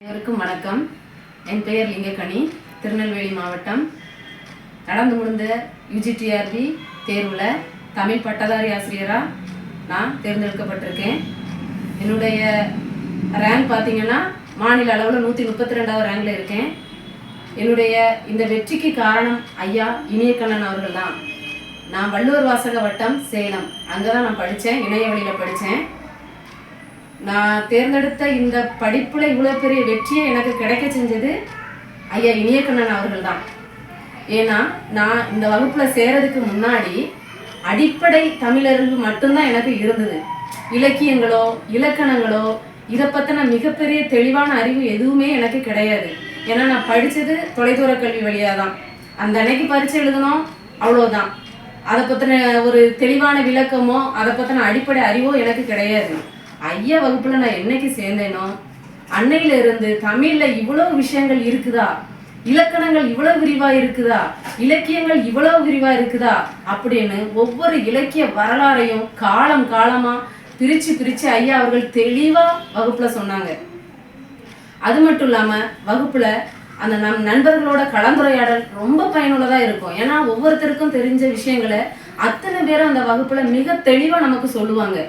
அனைவருக்கும் வணக்கம். என் பெயர் லிங்கக்கணி திருநெல்வேலி மாவட்டம். நடந்து முடிந்த யுஜிடிஆர்பி தேர்வில் தமிழ் பட்டதாரி ஆசிரியராக நான் தேர்ந்தெடுக்கப்பட்டிருக்கேன். என்னுடைய ரேங்க் பார்த்தீங்கன்னா மாநில அளவில் நூற்றி முப்பத்தி ரெண்டாவது ரேங்கில் இருக்கேன். என்னுடைய இந்த வெற்றிக்கு காரணம் ஐயா இனியக்கண்ணன் அவர்கள் தான். நான் வள்ளுவர் வாசக வட்டம் சேலம். அங்கே தான் நான் படித்தேன் இணைய வழியில் படித்தேன் நான் தேர்ந்தெடுத்த இந்த படிப்புல இவ்வளவு பெரிய வெற்றியை எனக்கு கிடைக்க செஞ்சது ஐயா இனியக்கண்ணன் அவர்கள் தான் ஏன்னா நான் இந்த வகுப்புல சேரதுக்கு முன்னாடி அடிப்படை தமிழறிவு மட்டும்தான் எனக்கு இருந்தது. இலக்கியங்களோ இலக்கணங்களோ இதை பத்தின மிகப்பெரிய தெளிவான அறிவு எதுவுமே எனக்கு கிடையாது. ஏன்னா நான் படித்தது தொலைதூர கல்வி வழியாக தான் அந்த அன்னைக்கு பரிச்சு எழுதணும் அவ்வளோதான் அதை பற்றின ஒரு தெளிவான விளக்கமோ அதை பற்றின அடிப்படை அறிவோ எனக்கு கிடையாது. ஐயா வகுப்புல நான் என்னைக்கு சேர்ந்தேனோ? அன்னையில இருந்து தமிழ்ல இவ்வளவு விஷயங்கள் இருக்குதா? இலக்கணங்கள் இவ்வளவு விரிவா இருக்குதா? இலக்கியங்கள் இவ்வளவு விரிவா இருக்குதா? அப்படின்னு ஒவ்வொரு இலக்கிய வரலாறையும் காலம் காலமா பிரிச்சு பிரிச்சு ஐயா அவர்கள் தெளிவா வகுப்புல சொன்னாங்க. அது மட்டும் இல்லாம வகுப்புல அந்த நம் நண்பர்களோட கலந்துரையாடல் ரொம்ப பயனுள்ளதா இருக்கும். ஏன்னா ஒவ்வொருத்தருக்கும் தெரிஞ்ச விஷயங்களை அத்தனை பேரும் அந்த வகுப்புல மிக தெளிவா நமக்கு சொல்லுவாங்க.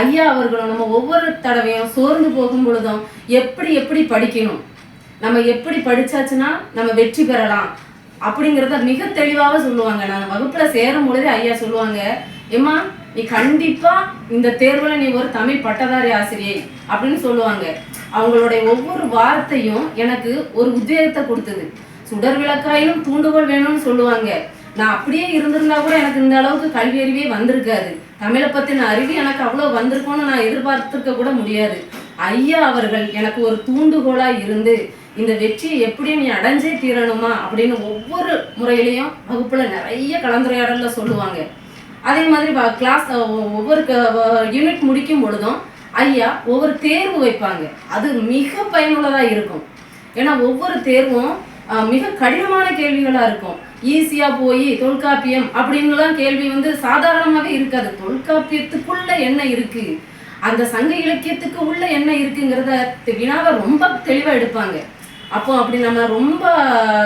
ஐயா அவர்களும் நம்ம ஒவ்வொரு தடவையும் சோர்ந்து போகும் பொழுதும் எப்படி எப்படி படிக்கணும்? நம்ம எப்படி படிச்சாச்சுன்னா நம்ம வெற்றி பெறலாம். அப்படிங்கிறத மிக தெளிவாக சொல்லுவாங்க. நான் வகுப்புல சேரும் பொழுதே ஐயா சொல்லுவாங்க ஏம்மா நீ கண்டிப்பா இந்த தேர்வுல நீ ஒரு தமிழ் பட்டதாரி ஆசிரியை அப்படின்னு சொல்லுவாங்க. அவங்களுடைய ஒவ்வொரு வார்த்தையும் எனக்கு ஒரு உத்வேகத்தை கொடுத்தது. சுடர் விளக்காயிலும் தூண்டுகோல் வேணும்னு சொல்லுவாங்க. நான் அப்படியே இருந்திருந்தா கூட எனக்கு இந்த அளவுக்கு கல்வி அறிவே வந்திருக்காது. தமிழை பற்றின அறிவு எனக்கு அவ்வளோ வந்திருக்கும்னு நான் எதிர்பார்த்துருக்க கூட முடியாது. ஐயா அவர்கள் எனக்கு ஒரு தூண்டுகோலாக இருந்து இந்த வெற்றியை எப்படி நீ அடைஞ்சே தீரணுமா? அப்படின்னு ஒவ்வொரு முறையிலையும் வகுப்பில் நிறைய கலந்துரையாடலில் சொல்லுவாங்க. அதே மாதிரி கிளாஸ் ஒவ்வொரு யூனிட் முடிக்கும் பொழுதும் ஐயா ஒவ்வொரு தேர்வு வைப்பாங்க. அது மிக பயனுள்ளதாக இருக்கும். ஏன்னா ஒவ்வொரு தேர்வும் மிக கடினமான கேள்விகளாக இருக்கும். ஈஸியாக போய் தொல்காப்பியம் அப்படின்லாம் கேள்வி வந்து சாதாரணமாகவே இருக்காது. தொல்காப்பியத்துக்குள்ள என்ன இருக்கு? அந்த சங்க இலக்கியத்துக்கு உள்ள என்ன இருக்குங்கிறத வினாவை ரொம்ப தெளிவாக எடுப்பாங்க. அப்போ அப்படி நம்ம ரொம்ப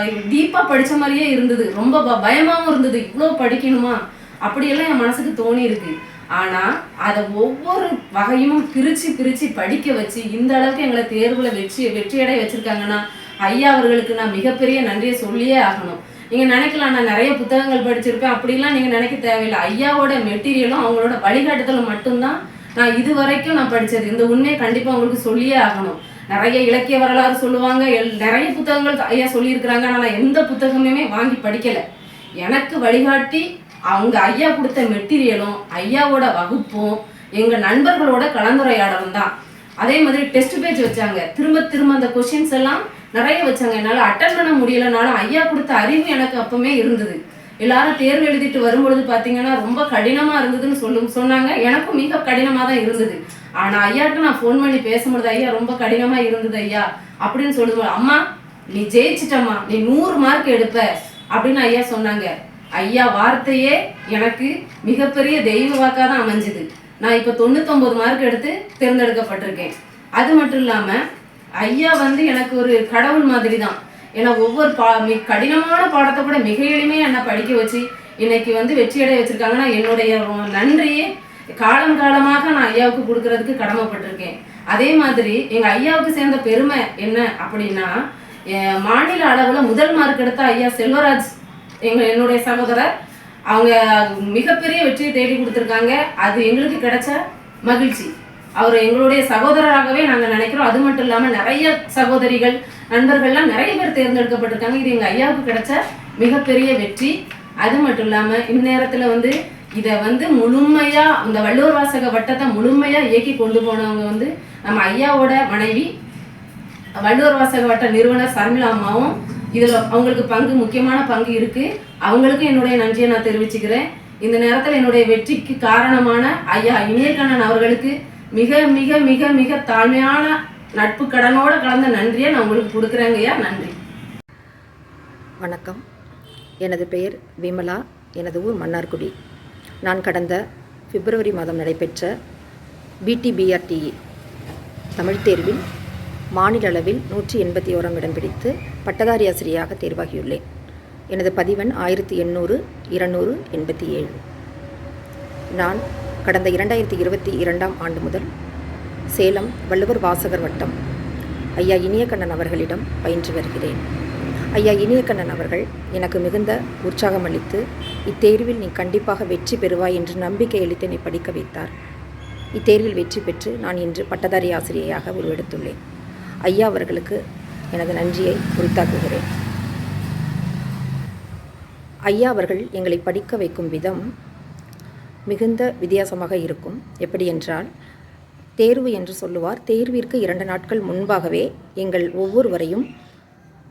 டீப்பாக படித்த மாதிரியே இருந்தது. ரொம்ப ப- இருந்தது. இவ்வளோ படிக்கணுமா? அப்படியெல்லாம் என் மனசுக்கு தோணி இருக்கு ஆனால் அதை ஒவ்வொரு வகையும் பிரித்து பிரித்து படிக்க வச்சு இந்த அளவுக்கு எங்களை தேர்வில் வெற்றி வெற்றியடைய வச்சுருக்காங்கன்னா ஐயா அவர்களுக்கு நான் மிகப்பெரிய நன்றியை சொல்லியே ஆகணும். நீங்கள் நினைக்கலாம் நான் நிறைய புத்தகங்கள் படிச்சிருப்பேன். அப்படிலாம் நீங்கள் நினைக்க தேவையில்லை. ஐயாவோட மெட்டீரியலும் அவங்களோட வழிகாட்டுதலும் மட்டும்தான் நான் இது வரைக்கும் நான் படித்தது இந்த உண்மையை கண்டிப்பாக உங்களுக்கு சொல்லியே ஆகணும். நிறைய இலக்கிய வரலாறு சொல்லுவாங்க. எல்- நிறைய புத்தகங்கள் ஐயா சொல்லியிருக்கிறாங்க. ஆனால் நான் எந்த புத்தகமுமே வாங்கி படிக்கலை. எனக்கு வழிகாட்டி அவங்க ஐயா கொடுத்த மெட்டீரியலும் ஐயாவோட வகுப்பும் எங்கள் நண்பர்களோட கலந்துரையாடலும் தான். அதே மாதிரி டெஸ்ட் பேஜ் வச்சாங்க. திரும்ப திரும்ப அந்த கொஷின்ஸ் எல்லாம் நிறைய வச்சாங்க. என்னால் அட்டன் பண்ண முடியலனாலும் ஐயா கொடுத்த அறிவு எனக்கு அப்பவுமே இருந்தது. எல்லாரும் தேர்வு எழுதிட்டு வரும்பொழுது பார்த்தீங்கன்னா ரொம்ப கடினமாக இருந்ததுன்னு சொல்லு சொன்னாங்க. எனக்கும் மிக கடினமாக தான் இருந்தது. ஆனால் ஐயாட்ட நான் ஃபோன் பண்ணி பேசும்பொழுது ஐயா ரொம்ப கடினமாக இருந்தது ஐயா. அப்படின்னு சொல்லும்போது அம்மா நீ ஜெயிச்சிட்டம்மா. நீ நூறு மார்க் எடுப்ப. அப்படின்னு ஐயா சொன்னாங்க. ஐயா வார்த்தையே எனக்கு மிகப்பெரிய தெய்வ வாக்காக தான் அமைஞ்சுது. நான் இப்போ தொண்ணூத்தொம்பது மார்க் எடுத்து தேர்ந்தெடுக்கப்பட்டிருக்கேன். அது மட்டும் இல்லாமல் ஐயா வந்து எனக்கு ஒரு கடவுள் மாதிரி தான் ஏன்னா ஒவ்வொரு பா மிக கடினமான பாடத்தை கூட மிக எளிமையாக என்னை படிக்க வச்சு இன்னைக்கு வந்து வெற்றியடைய வச்சுருக்காங்கன்னா என்னுடைய நன்றியே காலம் காலமாக நான் ஐயாவுக்கு கொடுக்கறதுக்கு கடமைப்பட்டிருக்கேன். அதே மாதிரி எங்கள் ஐயாவுக்கு சேர்ந்த பெருமை என்ன அப்படின்னா மாநில அளவில் முதல் மார்க் எடுத்த ஐயா செல்வராஜ் எங்க என்னுடைய சகோதரர். அவங்க மிகப்பெரிய வெற்றியை தேடி கொடுத்துருக்காங்க. அது எங்களுக்கு கிடைச்ச மகிழ்ச்சி. அவர் எங்களுடைய சகோதரராகவே நாங்கள் நினைக்கிறோம். அது மட்டும் இல்லாமல் நிறைய சகோதரிகள் நண்பர்கள்லாம் நிறைய பேர் தேர்ந்தெடுக்கப்பட்டிருக்காங்க. இது எங்கள் ஐயாவுக்கு கிடைச்ச மிகப்பெரிய வெற்றி. அது மட்டும் இல்லாமல் இந்நேரத்தில் வந்து இதை வந்து முழுமையா இந்த வள்ளுவர் வாசக வட்டத்தை முழுமையா இயக்கி கொண்டு போனவங்க வந்து நம்ம ஐயாவோட மனைவி வள்ளுவர் வாசக வட்ட நிறுவனர் சர்மிளா அம்மாவும் இதில் அவங்களுக்கு பங்கு முக்கியமான பங்கு இருக்கு. அவங்களுக்கும் என்னுடைய நன்றியை நான் தெரிவிச்சுக்கிறேன். இந்த நேரத்தில் என்னுடைய வெற்றிக்கு காரணமான ஐயா இணையக்கண்ணன் அவர்களுக்கு மிக மிக மிக மிக தாழ்மையான நட்பு கடனோட கலந்த நன்றியை நான் உங்களுக்கு கொடுக்குறேங்க ஐயா. நன்றி. வணக்கம். எனது பெயர் விமலா. எனது ஊர் மன்னார்குடி. நான் கடந்த பிப்ரவரி மாதம் நடைபெற்ற பிடிபிஆர்டிஇ தமிழ் தேர்வில் மாநில அளவில் நூற்றி எண்பத்தி ஓராம் இடம் பிடித்து பட்டதாரி ஆசிரியராக தேர்வாகியுள்ளேன். எனது பதிவெண் ஆயிரத்தி எண்ணூறு இருநூறு எண்பத்தி ஏழு. நான் கடந்த இரண்டாயிரத்தி இருபத்தி இரண்டாம் ஆண்டு முதல் சேலம் வள்ளுவர் வாசகர் வட்டம் ஐயா இனியக்கண்ணன் அவர்களிடம் பயின்று வருகிறேன். ஐயா இனியக்கண்ணன் அவர்கள் எனக்கு மிகுந்த உற்சாகம் அளித்து இத்தேர்வில் நீ கண்டிப்பாக வெற்றி பெறுவாய் என்று நம்பிக்கை அளித்து என்னை படிக்க வைத்தார். இத்தேர்வில் வெற்றி பெற்று நான் இன்று பட்டதாரி ஆசிரியையாக உருவெடுத்துள்ளேன். ஐயா அவர்களுக்கு எனது நன்றியை உரித்தாக்குகிறேன். ஐயா அவர்கள் எங்களை படிக்க வைக்கும் விதம் மிகுந்த வித்தியாசமாக இருக்கும். எப்படி என்றால் தேர்வு என்று சொல்லுவார். தேர்விற்கு இரண்டு நாட்கள் முன்பாகவே எங்கள் ஒவ்வொருவரையும்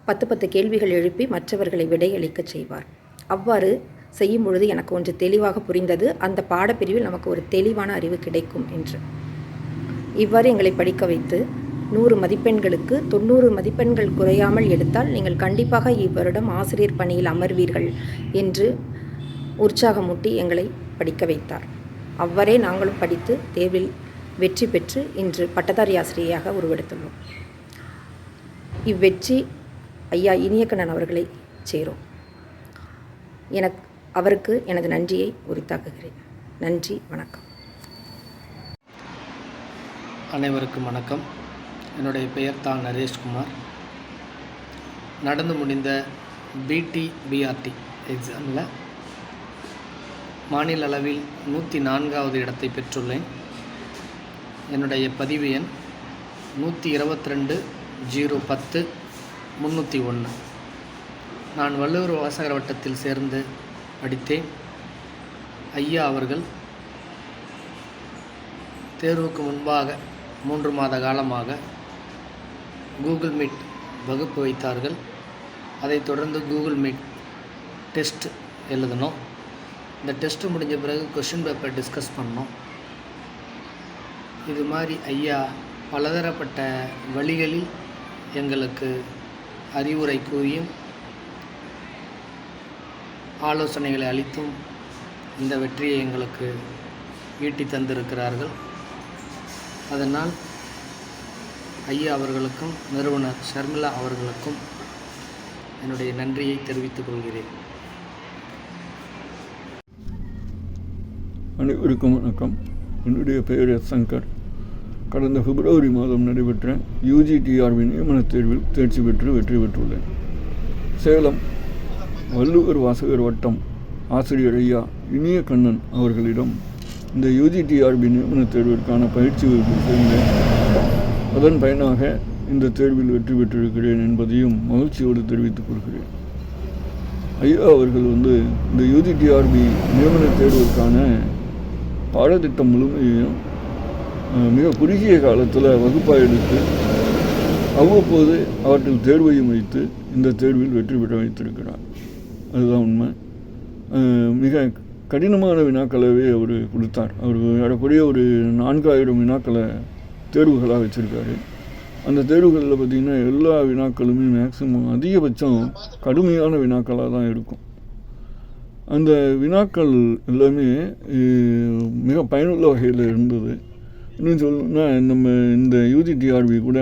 பத்து பத்து கேள்விகள் எழுப்பி மற்றவர்களை விடையளிக்கச் செய்வார். அவ்வாறு செய்யும் பொழுது எனக்கு ஒன்று தெளிவாக புரிந்தது. அந்த பாடப்பிரிவில் நமக்கு ஒரு தெளிவான அறிவு கிடைக்கும் என்று. இவ்வாறு எங்களை படிக்க வைத்து நூறு மதிப்பெண்களுக்கு தொண்ணூறு மதிப்பெண்கள் குறையாமல் எடுத்தால் நீங்கள் கண்டிப்பாக இவ்வருடம் ஆசிரியர் பணியில் அமர்வீர்கள் என்று உற்சாகமூட்டி எங்களை படிக்க வைத்தார். அவ்வரே நாங்களும் படித்து தேர்வில் வெற்றி பெற்று இன்று பட்டதாரி ஆசிரியையாக உருவெடுத்துள்ளோம். இவ்வெற்றி ஐயா இனியக்கண்ணன் அவர்களை சேரும். எனக்கு அவருக்கு எனது நன்றியை உரித்தாக்குகிறேன். நன்றி வணக்கம். அனைவருக்கும் வணக்கம். என்னுடைய பெயர் தான் நரேஷ்குமார். நடந்து முடிந்த பிடி பிஆர்டி எக்ஸாமில் மாநில அளவில் நூற்றி நான்காவது இடத்தை பெற்றுள்ளேன். என்னுடைய பதிவு எண் நூற்றி இருபத்தி ரெண்டு ஜீரோ பத்து முந்நூற்றி ஒன்று நான் வள்ளுவர் வாசகர் வட்டத்தில் சேர்ந்து படித்தேன். ஐயா அவர்கள் தேர்வுக்கு முன்பாக மூன்று மாத காலமாக கூகுள் மீட் வகுப்பு வைத்தார்கள். அதைத் தொடர்ந்து கூகுள் மீட் டெஸ்ட் எழுதணும். இந்த டெஸ்ட் முடிஞ்ச பிறகு கொஷின் பேப்பர் டிஸ்கஸ் பண்ணோம். இது மாதிரி ஐயா பலதரப்பட்ட வழிகளில் எங்களுக்கு அறிவுரை கூறியும் ஆலோசனைகளை அளித்தும் இந்த வெற்றியை எங்களுக்கு ஈட்டி தந்திருக்கிறார்கள். அதனால் ஐயா அவர்களுக்கும் நிறுவனர் ஷர்மிளா அவர்களுக்கும் என்னுடைய நன்றியை தெரிவித்துக் கொள்கிறேன். அனைவருக்கும் வணக்கம். என்னுடைய பெயர் எஸ் சங்கர். கடந்த பிப்ரவரி மாதம் நடைபெற்ற யூஜிடிஆர்பி நியமனத் தேர்வில் தேர்ச்சி பெற்று வெற்றி பெற்றுள்ளேன். சேலம் வள்ளுவர் வாசகர் வட்டம் ஆசிரியர் ஐயா இனிய கண்ணன் அவர்களிடம் இந்த யூஜிடிஆர்பி நியமனத் தேர்விற்கான பயிற்சி வகுப்பில் சேர்ந்தேன். அதன் பயனாக இந்த தேர்வில் வெற்றி பெற்றிருக்கிறேன் என்பதையும் மகிழ்ச்சியோடு தெரிவித்துக் கொள்கிறேன். ஐயா அவர்கள் வந்து இந்த யூஜிடிஆர்பி நியமன தேர்வுக்கான பாடத்திட்டம் முழுமையையும் மிக குறுகிய காலத்தில் வகுப்பாக எடுத்து அவ்வப்போது அவற்றில் தேர்வையும் வைத்து இந்த தேர்வில் வெற்றி பெற வைத்திருக்கிறார். அதுதான் உண்மை. மிக கடினமான வினாக்களவே அவர் கொடுத்தார். அவர் ஏறக்குறைய ஒரு நான்காயிரம் வினாக்களை தேர்வுகளாக வச்சுருக்காரு. அந்த தேர்வுகளில் பார்த்திங்கன்னா எல்லா வினாக்களுமே மேக்சிமம் அதிகபட்சம் கடுமையான வினாக்களாக தான் இருக்கும். அந்த வினாக்கள் எல்லாமே மிக பயனுள்ள வகையில் இருந்தது. இன்னும் சொல்லணும்னா நம்ம இந்த யூஜிடிஆர்பி கூட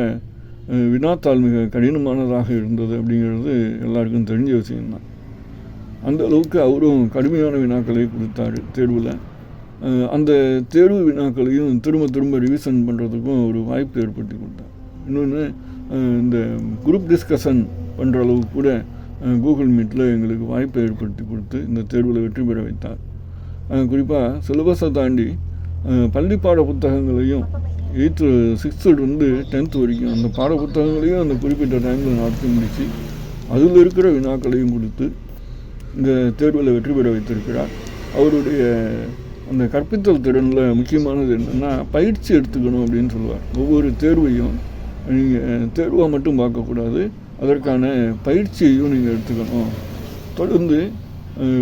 வினாத்தாள் மிக கடினமானதாக இருந்தது அப்படிங்கிறது எல்லாருக்கும் தெரிஞ்ச விஷயம்தான். அந்த அளவுக்கு அவரும் கடுமையான வினாக்களை கொடுத்தாரு தேர்வில். அந்த தேர்வு வினாக்களையும் திரும்ப திரும்ப ரிவிஷன் பண்ணுறதுக்கும் ஒரு வாய்ப்பு ஏற்படுத்தி கொடுத்தார். இன்னொன்று இந்த குரூப் டிஸ்கஷன் பண்ணுற அளவுக்கு கூட கூகுள் மீட்டில் எங்களுக்கு வாய்ப்பை ஏற்படுத்தி கொடுத்து இந்த தேர்வில் வெற்றி பெற வைத்தார். குறிப்பாக சிலபஸை தாண்டி பள்ளி பாட புத்தகங்களையும் எயித்து சிக்ஸ்த்துலேருந்து டென்த்து வரைக்கும் அந்த பாட புத்தகங்களையும் அந்த குறிப்பிட்ட டைமில் நடத்தி முடித்து அதில் இருக்கிற வினாக்களையும் கொடுத்து இந்த தேர்வில் வெற்றி பெற வைத்திருக்கிறார். அவருடைய அந்த கற்பித்தல் திறனில் முக்கியமானது என்னென்னா பயிற்சி எடுத்துக்கணும் அப்படின்னு சொல்லுவார். ஒவ்வொரு தேர்வையும் நீங்கள் தேர்வாக மட்டும் பார்க்கக்கூடாது. அதற்கான பயிற்சியையும் நீங்கள் எடுத்துக்கணும். தொடர்ந்து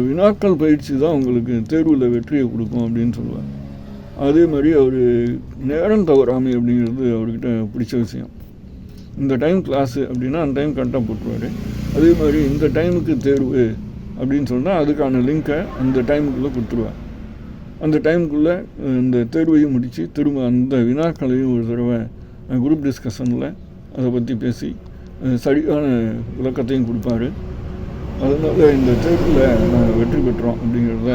வினாக்கள் பயிற்சி தான் உங்களுக்கு தேர்வில் வெற்றியை கொடுக்கும் அப்படின்னு சொல்லுவார் அதே மாதிரி அவர் நேரம் தவறாமை அப்படிங்கிறது அவர்கிட்ட பிடிச்ச விஷயம். இந்த டைம் கிளாஸு அப்படின்னா அந்த டைம் கரெக்டாக போட்டுருவார். அதே மாதிரி இந்த டைமுக்கு தேர்வு அப்படின்னு சொன்னால் அதுக்கான லிங்க்கை அந்த டைமுக்குள்ளே கொடுத்துருவார். அந்த டைமுக்குள்ளே இந்த தேர்வையும் முடித்து திரும்ப அந்த வினாக்களையும் ஒரு தடவை குரூப் டிஸ்கஷனில் அதை பற்றி பேசி சரியான விளக்கத்தையும் கொடுப்பாரு. அதனால் இந்த தேர்வில் நாங்கள் வெற்றி பெற்றோம் அப்படிங்கிறத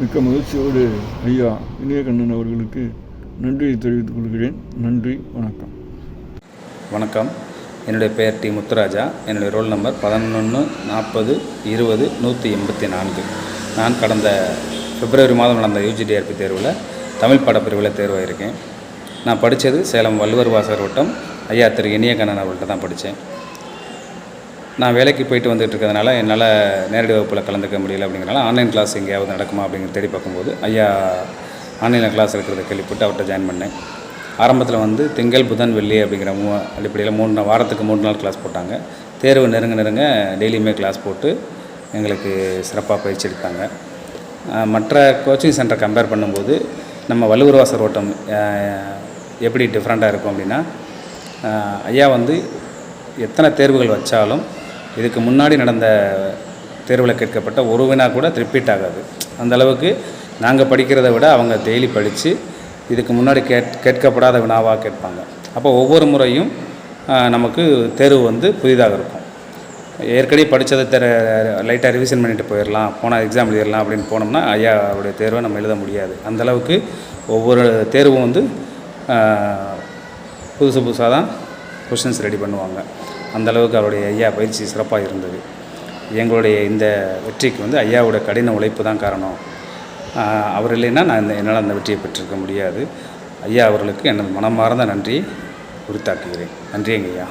மிக்க மகிழ்ச்சியோடு ஐயா இனியகண்ணன் அவர்களுக்கு நன்றியை தெரிவித்துக் கொள்கிறேன். நன்றி வணக்கம். வணக்கம். என்னுடைய பெயர் டி. முத்துராஜா. என்னுடைய ரோல் நம்பர் பதினொன்று நாற்பது இருபது நூற்றி எண்பத்தி நான்கு. நான் கடந்த பிப்ரவரி மாதம் நடந்த யூஜிடிஆர்பி தேர்வில் தமிழ் பாடப்பிரிவில் தேர்வாயிருக்கேன். நான் படித்தது சேலம் வள்ளுவர் வாசகர் வட்டம் ஐயா திரு இனியகண்ணன் அவர்கள்ட்ட தான் படித்தேன் நான் வேலைக்கு போயிட்டு வந்துட்டு இருக்கிறதுனால என்னால் நேரடி வகுப்பில் கலந்துக்க முடியல அப்படிங்கிறனால ஆன்லைன் கிளாஸ் எங்கேயாவது நடக்குமா அப்படிங்கிற தேடி பார்க்கும்போது ஐயா ஆன்லைனில் கிளாஸ் இருக்கிறத கேள்விப்பட்டு அவர்கிட்ட ஜாயின் பண்ணேன். ஆரம்பத்தில் வந்து திங்கள் புதன் வெள்ளி அப்படிங்கிற மூ அடிப்படையில் மூணு நாள் வாரத்துக்கு மூணு நாள் கிளாஸ் போட்டாங்க. தேர்வு நெருங்க நெருங்க டெய்லியுமே கிளாஸ் போட்டு எங்களுக்கு சிறப்பாக பயிற்சி எடுத்தாங்க. மற்ற கோச்சிங் சென்டரை கம்பேர் பண்ணும்போது நம்ம வள்ளுவர்வாசர் ஓட்டம் எப்படி டிஃப்ரெண்ட்டாக இருக்கும் அப்படின்னா ஐயா வந்து எத்தனை தேர்வுகள் வச்சாலும் இதுக்கு முன்னாடி நடந்த தேர்வில் கேட்கப்பட்ட ஒரு வினா கூட ரிப்பீட் ஆகாது. அந்த அளவுக்கு நாங்கள் படிக்கிறத விட அவங்க டெய்லி படித்து இதுக்கு முன்னாடி கேட் கேட்கப்படாத வினாவாக கேட்பாங்க. அப்போ ஒவ்வொரு முறையும் நமக்கு தேர்வு வந்து புதிதாக இருக்கும். ஏற்கனவே படித்ததை தெர லைட்டாக ரிவிஷன் பண்ணிட்டு போயிடலாம் போனால் எக்ஸாம் எழுதிடலாம் அப்படின்னு போனோம்னா ஐயா அவருடைய தேர்வை நம்ம எழுத முடியாது. அந்தளவுக்கு ஒவ்வொரு தேர்வும் வந்து புதுசு புதுசாக தான் கொஷின்ஸ் ரெடி பண்ணுவாங்க. அந்த அளவுக்கு அவருடைய ஐயா பயிற்சி சிறப்பாக இருந்தது. எங்களுடைய இந்த வெற்றிக்கு வந்து ஐயாவோட கடின உழைப்பு தான் காரணம். அவர் இல்லைன்னா நான் இந்த என்னால் அந்த வெற்றியை பெற்றிருக்க முடியாது. ஐயா அவர்களுக்கு எனது மனமார்ந்த நன்றியை உரித்தாக்குகிறேன். நன்றிங்க ஐயா